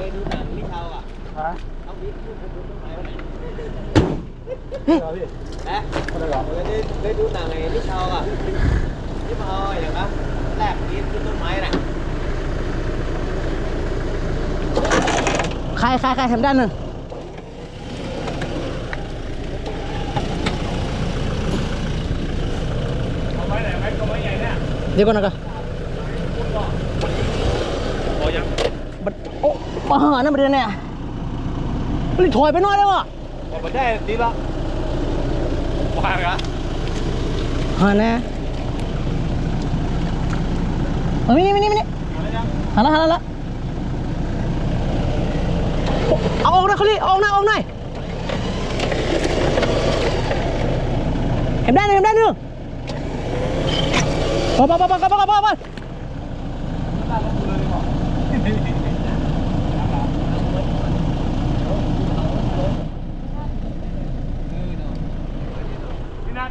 เคยดูหนังพี่เชาอะฮะเอาวิทย์พูดพูดพูดต้นไม้วันไหนเหรอพี่นะอะไรเหรอเคยได้เคยดูหนังไอ้พี่เชาอะที่มาเอาอย่างนั้นแรกวิทย์พูดต้นไม้น่ะใครใครใครทำด้านหนึ่งเอาไม้ไหนไม้ก็ไม้ใหญ่เนี่ยเดี๋ยวก่อนนะก็ โอ้ยัง บัด โอ้มาหานั่นประเด็นเนี่ยรีบถอยไปหน่อยได้ปะออกมาได้ดีละว่าไงหาแน่เอามินี่มินี่มินี่อะไรยังหาละหาละละโอ้เอาออกหนะเขาลีเอาออกหน้าออกหน่อยเห็นได้หนึ่งเห็นได้หนึ่งไปไปไปไปไปไปไปไป พี่นัท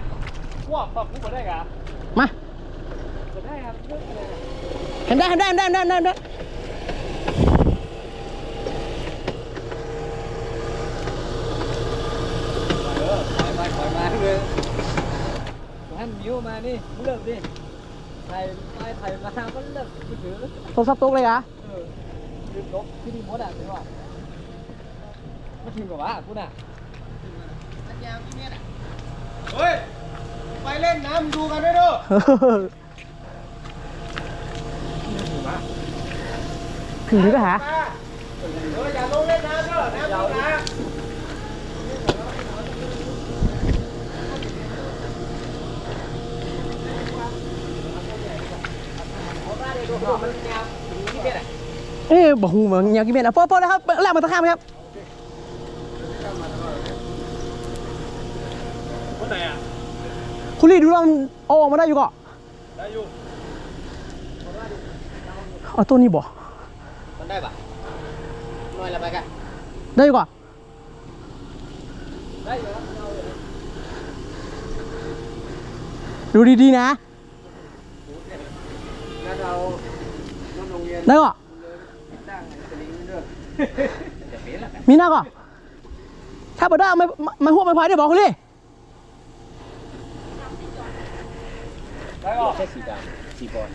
ว่าปรับกูมาได้กะมามาได้ครับเรื่องอะไรเห็นได้เห็นได้เห็นได้เห็นได้เห็นได้เห็นได้เออถอยมาถอยมาเลยให้มันยิ้วมานี่มึงเลิกดิไทยไปไทยมามันเลิกมือถือโทรศัพท์ตกเลยกะเออลืมลบที่นี่มดอะไม่ว่าไม่ทิ้งกับว่ากูน่ะ สัญญาพี่เมียน่ะเฮ้ยไปเล่นน้ำดูกันด้วยดูถึงที่ก็หาเอออย่าลงเล่นน้ำเด้อน้ำดูนะมันยาวถึงที่เนี่ยเอ๊ะบอกหูมันอยากกินเม็ดอะโป๊ะโป๊ะนะครับแลกมาตะข้ามครับ คนไหนอะ คุณลีดูลองเอาออกมาได้อยู่ก่อนได้อยู่เอาตัวนี้บ่มันได้ปะน้อยละไปกันได้อยู่ก่อนได้อยู่ครับเอาอยู่ดูดีๆนะงั้นเราน้องโรงเรียนได้ก่อนตั้งสลิงด้วยจะเป็นละกันมีหน้าก่อนถ้าบ่ได้เอาไม่ไม่หัวไม่พายได้บอกคุณลี ได้ออก แค่สีดำสีบอล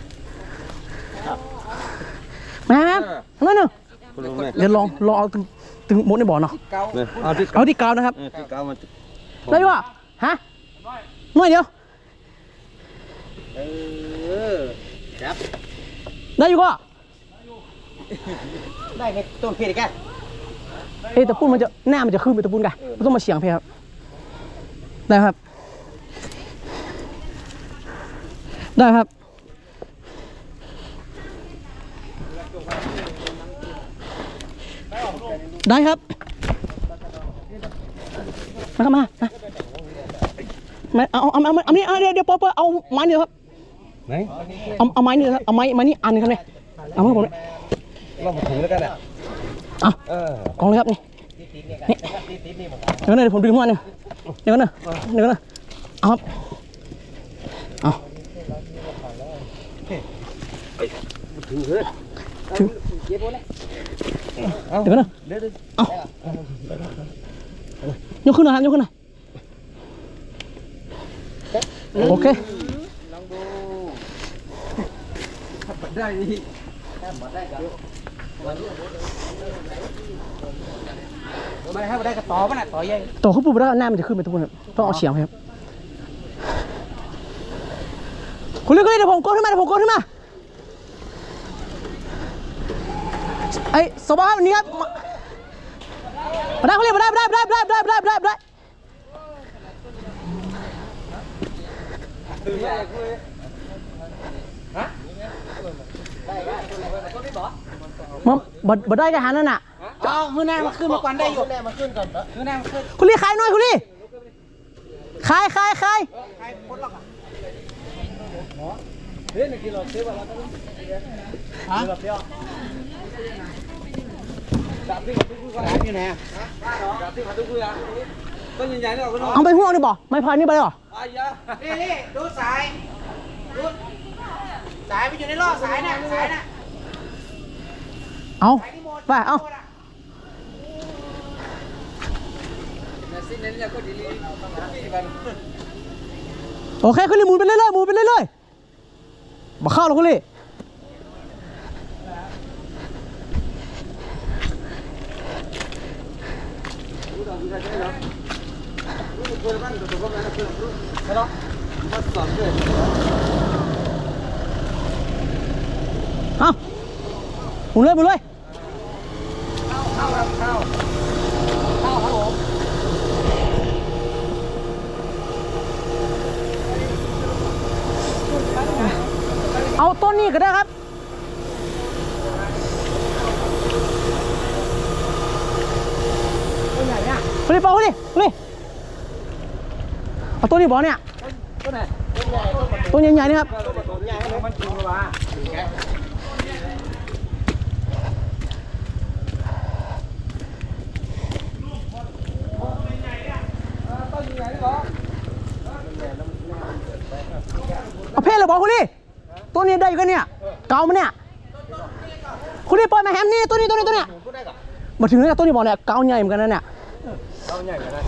มาครับทำไมหนึ่งคุณลุงแม่เดี๋ยวลองลองเอาตึงตึงหมดในบ่อเนาะเก้าเนี่ยเอาที่เอาที่กาวนะครับเออที่เก้ามันได้อยู่ก่อนฮะหน่อยเดียวเออครับได้อยู่ก่อนได้ไงต้นเพชรกันเอ้ยแต่ปุ้นมันจะหน้ามันจะขึ้นไปตะปุ้นกันมันต้องมาเฉียงเพครับได้ครับ ได้ครับ ได้ครับ มาครับมามามาเอาเอาเอาเอาเอานี่เอาเดี๋ยวเดี๋ยวปอปอเอาไม้นี่ครับไหนเอาเอาไม้นี่ครับเอาไม้ไม้นี่อันหนึงครับเนี่ยเอามาให้ผมเนี่ยเรามาถึงแล้วกันอะเอาเออกองเลยครับนี่นี่เดี๋ยวก่อนนะเดี๋ยวผมดึงหัวหนึ่งเดี๋ยวก่อนนะเดี๋ยวก่อนนะเอาครับเอา ถึงเฮ้ยถึงเย็บหมดเลยเดี๋ยวก่อนนะเดี๋ยวเดี๋ยวเอายกขึ้นหน่อยครับยกขึ้นหน่อยโอเคลองดูถ้าได้นี่ถ้าหมดได้ก็ไม่ให้มาได้ก็ต่อมันน่ะต่อใหญ่ต่อขึ้นปุ๊บแล้วหน้ามันจะขึ้นไปทุกคนครับต้องเอาเฉียงไปครับคุณเรียกคุณเรียกเดี๋ยวผมกดขึ้นมาเดี๋ยวผมกดขึ้นมา ไอ้สบายวันนี้ครับมาได้คุณเรียกมาได้มาได้มาได้มาได้มาได้มาได้มาได้ตื่นได้คุยฮะได้ได้คนไม่บอกมาบัดบัดได้กันหานั่นน่ะเอาฮือหน้ามาขึ้นมาก่อนได้อยู่แน่มาขึ้นก่อนฮือหน้ามาขึ้นคุณลี่ขายหน่อยคุณลี่ขายขายขายใครพ้นหรอกอะเฮ้ยหนึ่งกิโลซื้อมาแล้วก็ฮะกิโลเดียวดับที่ เอาไปห่วงดิบ่ไม่พานี่ไปหรอนี่นี่ดูสายดูสายไปอยู่ในล่อสายน่ะสายน่ะเอาไปเอาโอเคคุณลีมูนไปเรื่อยๆหมูนไปเรื่อยๆมาเข้าแล้วคุณลย เอาหมุนเลยหมุนเลยเอาต้นนี้ก็ได้ครับ ตัวไหน เนี่ยคุณลี่เปล่าคุณลี่คุณลี่เอาต้นนี้บอเนี่ยตัวไหนต้นใหญ่ๆนี่ครับตัวใหญ่มันจริงหรือเปล่าต้นใหญ่หรอาเพศเลยบอกคุณลี่ต้นนี้ได้อยู่กันเนี่ย เก่ามันเนี่ยคุณลี่ปล่อยมาแฮมนี่ตัวนี้ตัวนี้ตัวเนี้ยมาถึงเนี่ยต้นนี้บอกเนี่ยเก่าใหญ่เหมือนกันนะเนี่ย ใหญ่ก็ได้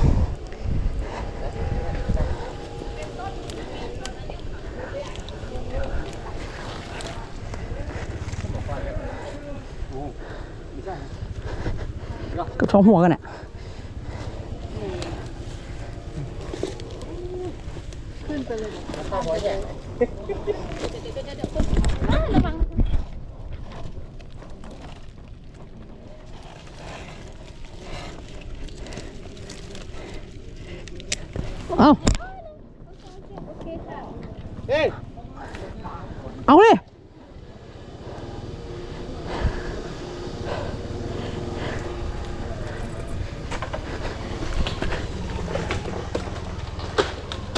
กัท้องหัวกันแหละขึ้นไปเลย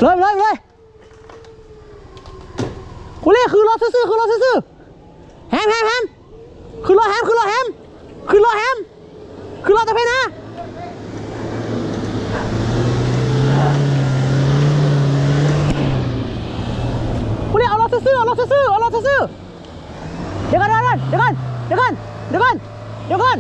เลยเลยเลยคุณเรียกคือรถซื่อคือรถซื่อแฮมแฮมแฮมคือรถแฮมคือรถแฮมคือรถแฮมคือรถตะเพนะคุณเรียกเอารถซื่อเอารถซื่อเอารถซื่อเดี๋ยวกันเดี๋ยวกันเดี๋ยวกันเดี๋ยวกันเดี๋ยวกันเดี๋ยวกัน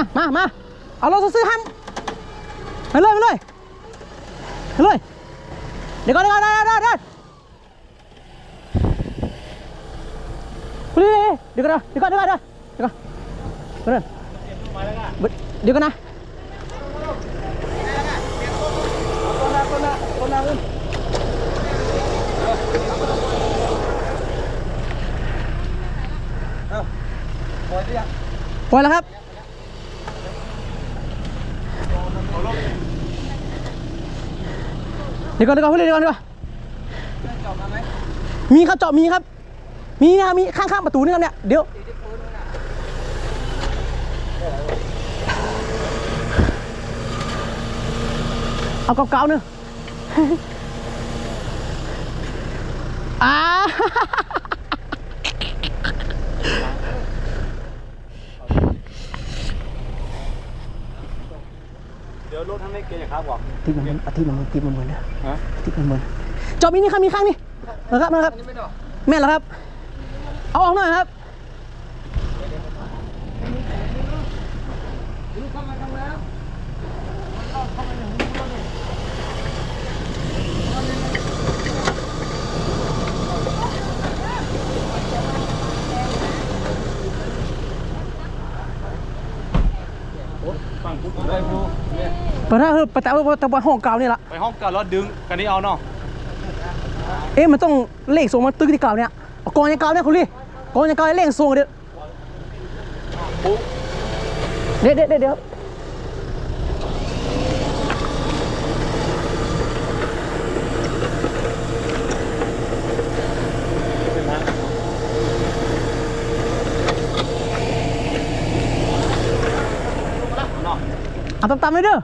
มามามาเอาเราซื้อห้นมไปเลยไปเลยไปเลยเดี๋ยวก่อนเดี๋ยวก่อนได้ได้ได้ไปเลยเดี๋ยวก่อนเดี๋ยวก่อนเดี๋ยวก่อนเดี๋ยวก่อนเดี๋ยวก่อนนะไปแล้วครับ ดี๋ยวก่อนเดี๋ยวก่อนเดี๋ยวก่อนเดี๋ยวก่อนจบมาไหมมีครับเจาะมีครับ มีนะครับมีข้างๆประตูนี่ครับเนี่ยเดี๋ยวเอาเก่าๆนึงอ้า เดี๋ยวรถทำให้เกย์ครับบอกติดมันอาทิตย์มันมือติดมันมือเนี่ยฮะติดมันมือเจาะมีนี่ครับมีข้างนี่นะครับนะครับนี่ไม่ดอกแม่นแล้วครับ เอาออกหน่อยครับ ดูเข้ามาทำแล้ว ฟังปุ๊บได้พูปะนะเออปะแต่ว่าแต่ว่าห้องเก่านี่ละไปห้องกันแล้วดึงกันนี้เอาเนาะเอ๊ะมันต้องเลขส่งมาตึกที่เก่าเนี่ยเอากองยังเก่าเนี่ยคุณลี่กองยังเก่าเลขส่งเดี๋ยวเดี๋ยวเดี๋ยว เอาตำๆเลยเด้อ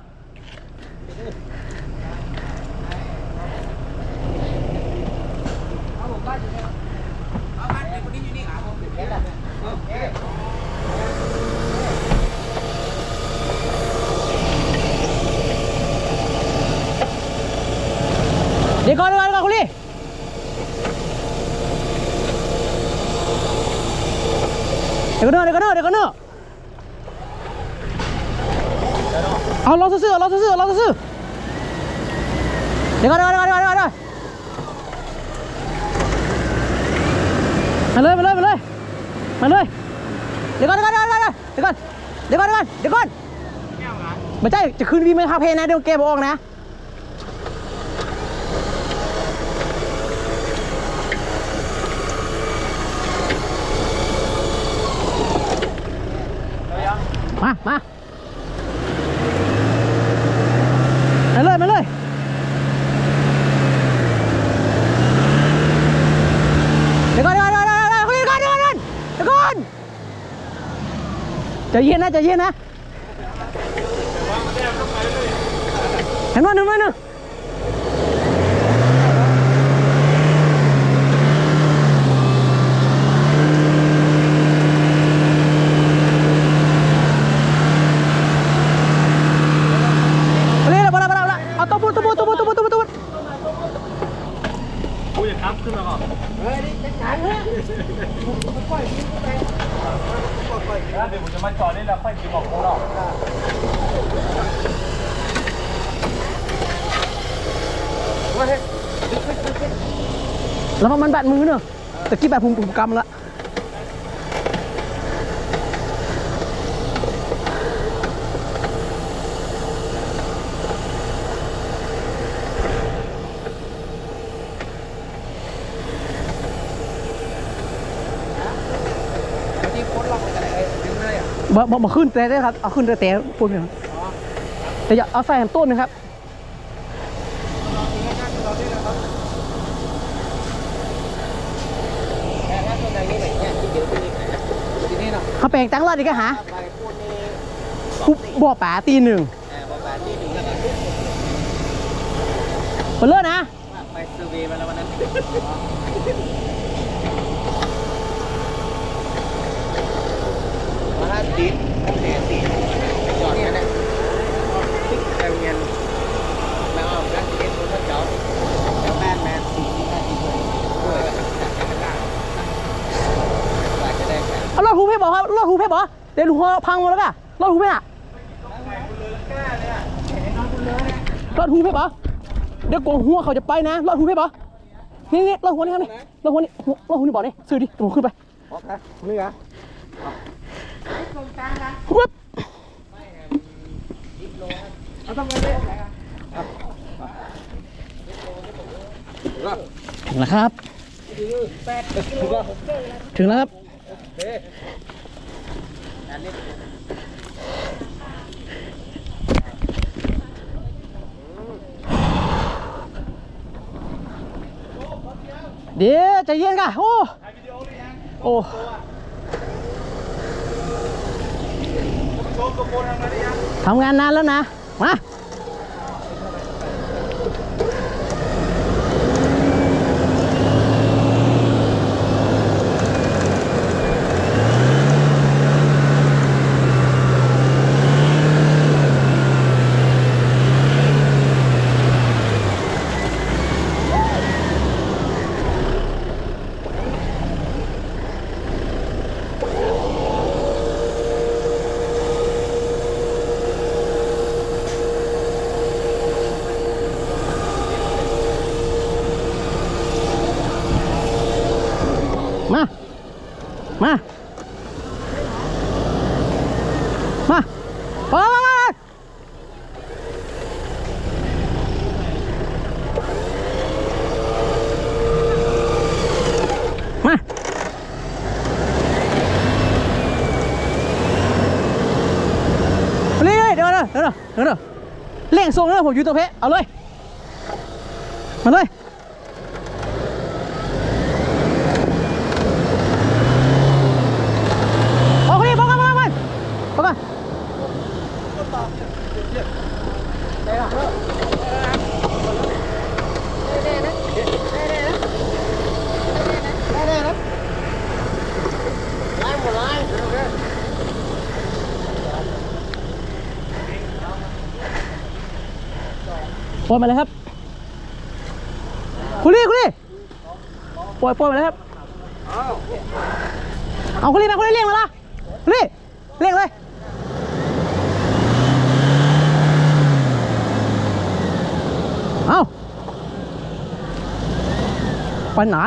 เดี๋ยวก่อนเดี๋ยวก่อนเดี๋ยวก่อนคุณลี่เดี๋ยวก่อนเดี๋ยวก่อนเดี๋ยวก่อน เอาเราซื้อเราซื้อเราซื้อเดี๋ยวก่อนเดี๋ยวก่อนเดี๋ยวก่อนเดี๋ยวก่อนเดี๋ยวก่อนมาเลยมาเลยมาเลยมาเลยเดี๋ยวก่อนเดี๋ยวก่อนเดี๋ยวก่อนเดี๋ยวก่อนเดี๋ยวก่อนเดี๋ยวก่อนเดี๋ยวก่อนไม่ใช่จะคืนวีมันคาเพนะเดี๋ยวเกมออกนะ มา มา มาเลย มาเลย เดี๋ยวก่อนเดี๋ยวก่อนเดี๋ยวก่อนเดี๋ยวก่อนเดี๋ยวก่อนเดี๋ยวก่อนเดี๋ยวก่อน ใจเย็นนะใจเย็นนะเห็นว่าหนึ่งไหมหนึ่งเอาเลยเอาเลยเอาเลยเอาเลยเอาตัวบุตัวบุตัวบุตัวบุตัวบุตัวบุกูจะทับขึ้นมาก่อนเฮ้ยนี่จัดเลย เดี๋ยวผมจะมาจอดนี่แล้วค่อยกินบอกเขาหรอกแล้วมันบาดมือเนอะตะกี้แบบผมผมกำละ ที่โคตรล็อกกันเลยดึงเลยอะ บ่บ่บ่ขึ้นแต่ได้ครับ เอาขึ้นแต่แต่ปูนครับแต่อย่าเอาใส่แฮมต้นนะครับเขาแปลงตั้งรอดดีก็หาไปพูดนี่คุบบ่อป่าตีหนึ่งแอบมาที่หนึ่งแล้วกันเปิดเลิศนะ ไปเซอร์เวย์มาแล้ววันนั้น มาห้าสิบแสนสี่จอดกันเนี่ยติ๊กแอลเงียนแล้วเอาการเก็บรถเจ้าแล้วแมนแมนสี่ที่ห้าที่ด้วยด้วยจากการต่างๆว่าจะได้แค่เอารถหูเพ่บอกครับรถหูเพ่บอกเดี๋ยวหูพังหมดแล้วก็รถหูเพ่อะรถหูเพ่บอกเดี๋ยวกงหัวเขาจะไปนะรถหูเพ่บอกนี่นี่รถหัวนี่ครับนี่รถหัวนี่รถหัวนี่บอกนี่ซื้อดิเดี๋ยวผมขึ้นไปโอเคนี่เหรอ ปึ๊บ เอาทำไงเลย ถึ งแล้วครับ ถึงแล้วครับเดี๋ยวใจเย็นก่ะโอ้โอ้ทำงานนานแล้วนะ มา มา มาพอมามามา เรื่อยๆเดี๋ยวเดี๋ยวเดี๋ยวเดี๋ยวเดี๋ยวเร่งส่งเลย ผมอยู่ตรงเพะเอาเลย มาเลย โอเคบอกกันบอกกันบอกกัน ปล่อยมาเลยครับคุณลี่คุณลี่ปล่อยปล่อยมาเลยครับ เอาคุณลี่มาคุณลี่เลี้ยงมาละคุณลี่เลี้ยงเลยเอาไปไหน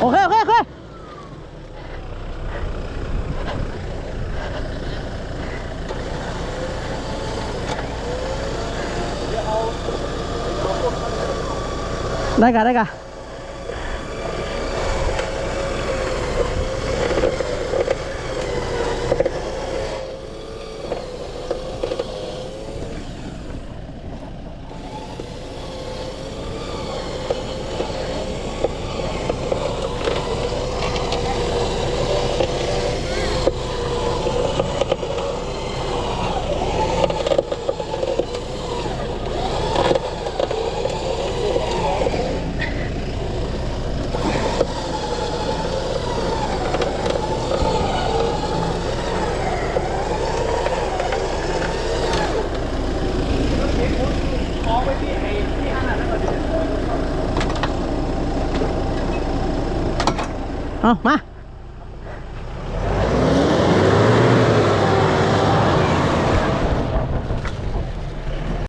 โอเค โอเค โอเค ได้กัน más.